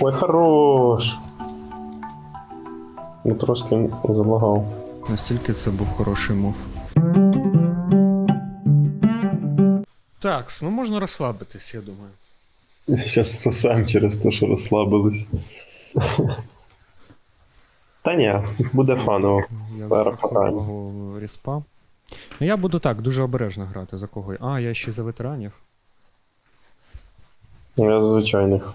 Ой, хорош. Ну трошки залагав. Настільки це був хороший мув. Так, ну можна розслабитись, я думаю. Я щас це сам через те, що розслабились. Та ні, буде фаново. Я увагу ріспа. Ну я буду так, дуже обережно грати. За кого? А, я ще за ветеранів. Я з звичайних.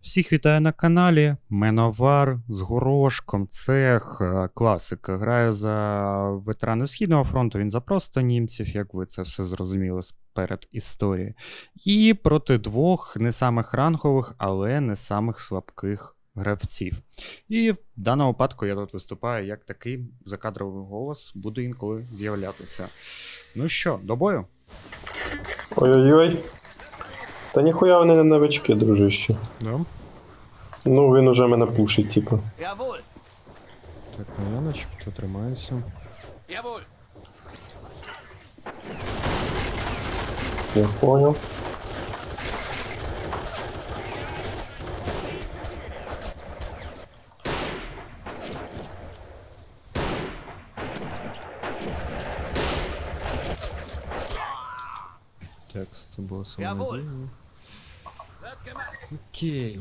Всіх вітаю на каналі. Меновар з горошком, цех, е, класика. Граю за ветерани Східного фронту. Він за просто німців, як ви це все зрозуміли перед історією. І проти двох не самих рангових, але не самих слабких гравців. І в даному випадку я тут виступаю як такий закадровий голос, буду інколи з'являтися. Ну що, до бою? Ой-ой-ой. Та ніхуя вони не новички, дружище. Да. Ну він уже мене пушить, типу. Так, ну я начебто тримаюся. Я понял. Так, це було самонадійно. Окей.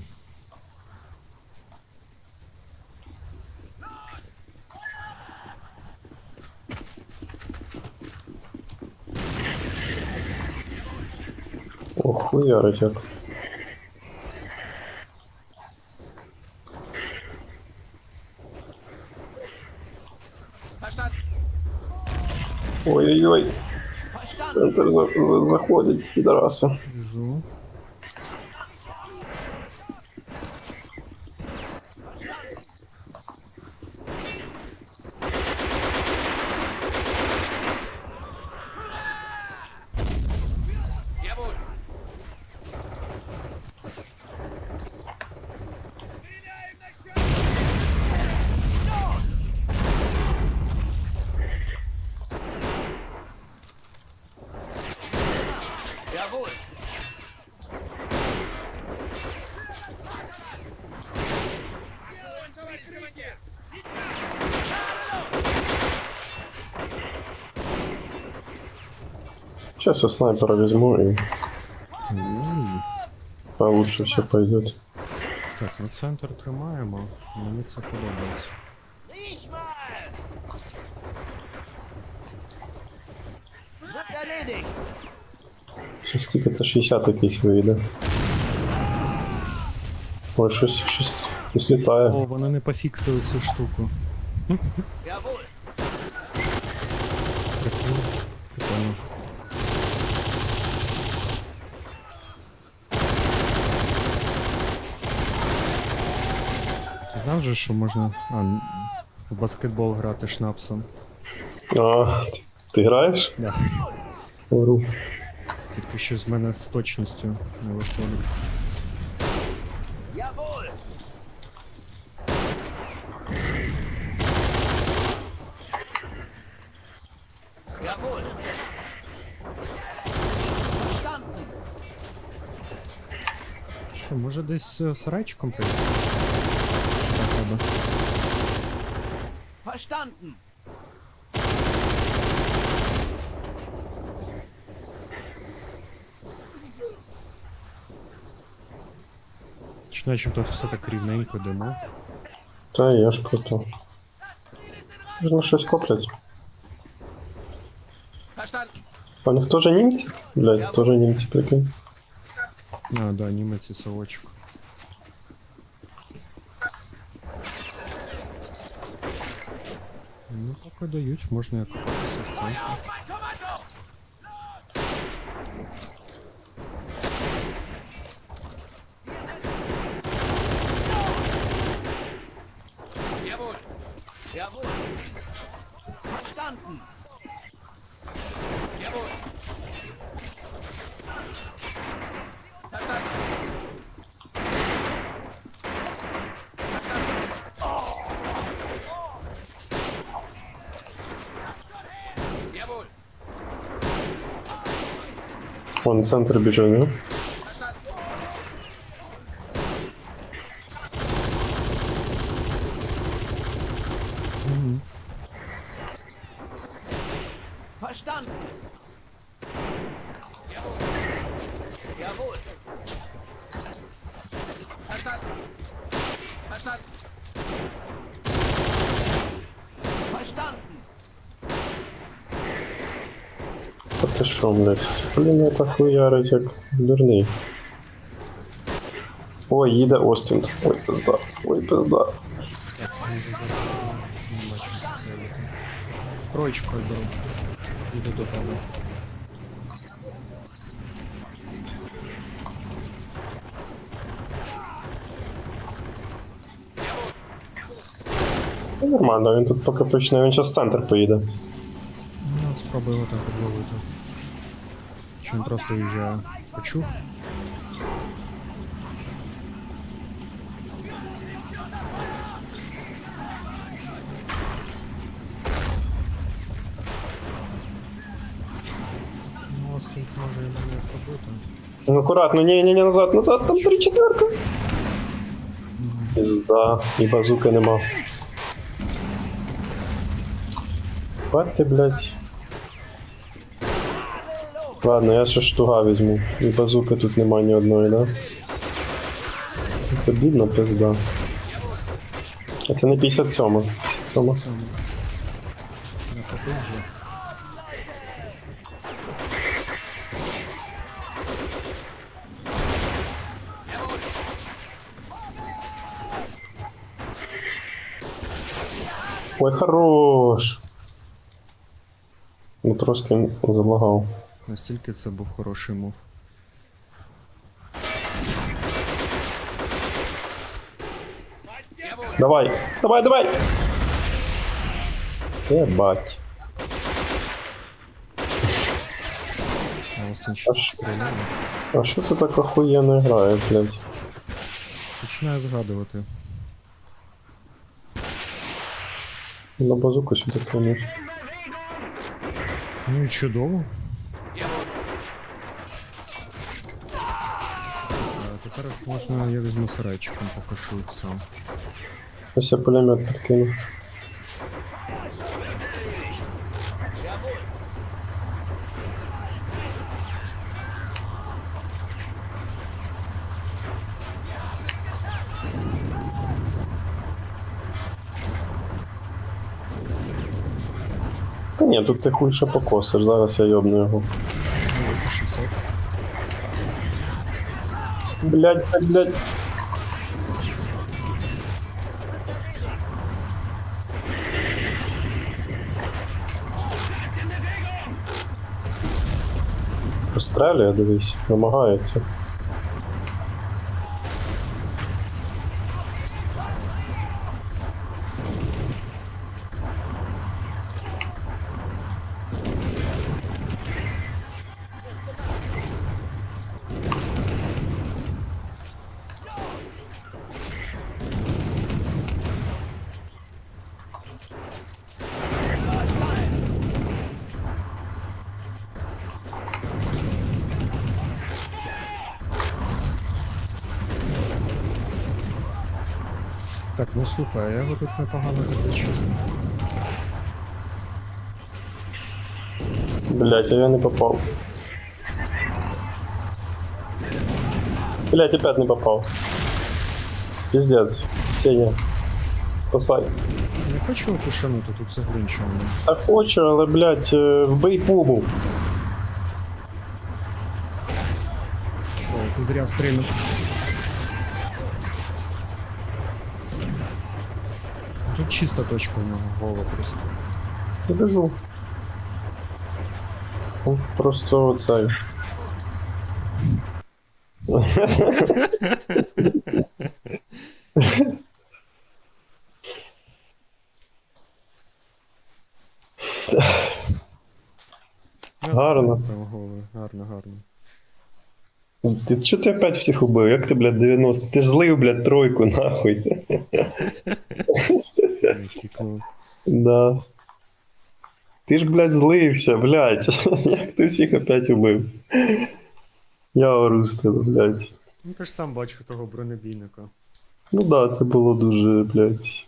Ох, хуярочек. Ой-ой-ой. Центр за за заходит, пидорасы. Вижу. Сейчас я снайпера возьму и Ой. получше все пойдет. Так, ми центр тримаємо. Мені це подобається. Ich mal. Wird erledigt. Щось тільки то 60 якийсь вийде. Ой, щось, щось, щось літає. О, вони не пофіксили цю штуку. Прикольно. Знав же, що можна а, в баскетбол грати шнапсом. А, ти граєш? Да. Ору. Тільки що з мене з точністю не виходить. Що, може десь сарайчиком прийти? Verstanden. наче тут все так рівненько йдемо. Та я ж про то. Можна щось коплять. Verstanden. А у них теж німці? Блять, теж німці, прикинь. А, да, німець і совочок. Ну, поки дають, можна як копатися в центрі. Jawohl. Verstanden. Jawohl. Verstanden. Verstanden. Jawohl. Вон центр біжить, не? Verstanden. Verstanden. Jawohl. Jawohl. Verstanden. Verstanden. Verstanden. Та ти що, блядь, блін, я так хуярить, як дурний. Ой, їде Остін. Ой, пизда. Ой, пизда. Не бачу, це є. Троєчкою беру. Іду до тебе. Ну, нормально, він тут поки почне, він зараз в центр поїде. Ну, спробую його так підловити. Чи він просто їжджає? Почув? Може і мене пробити. Ну, ні, ні, назад, назад, там три четверка. Пізда, і базуки нема. Бать блядь. Ладно, я ще штуга візьму. І базуки тут нема ні одної, да? Це бідна пизда. А це не 57 57 Саме. Я Ой, хорош. Ну, трошки залагав. Настільки це був хороший мув. Давай, давай, давай! Ебать. А Аж- стріляє. А що це так охуєнно грає, блядь? Починаю згадувати. На базуку сюди кинув. Ну і чудово. Jawohl. А тепер можна я візьму сарайчиком покашу сам. Ось я пулемет підкинув. Ні, тут ти хуй покосиш, зараз я йобну його. Це 60. Блять, блять, блять. Пострелює, дивись, намагається. Так, ну слухай, а я його тут непогано підлечу. Блять, а я не попав. Блять, опять не попав. Пиздец. Сеня. Спасай. Не хочу пушанути тут глинчом. Та хочу, але, блять, вбий пуму. Ой, ти зря стрільнув. Тут чиста точка у нього голова просто. Я біжу. Ну, Просто оцей. Гарно. Там голови, гарно, гарно. Ти чого ти опять всіх убив? Як ти, блядь, 90? Ти ж злив, блядь, тройку, нахуй. Я. Да. Ти ж, блядь, злився, блядь. Як ти всіх опять убив? Я ору з тебе, блядь. Ну ти ж сам бачив того бронебійника. Ну да, це було дуже, блядь.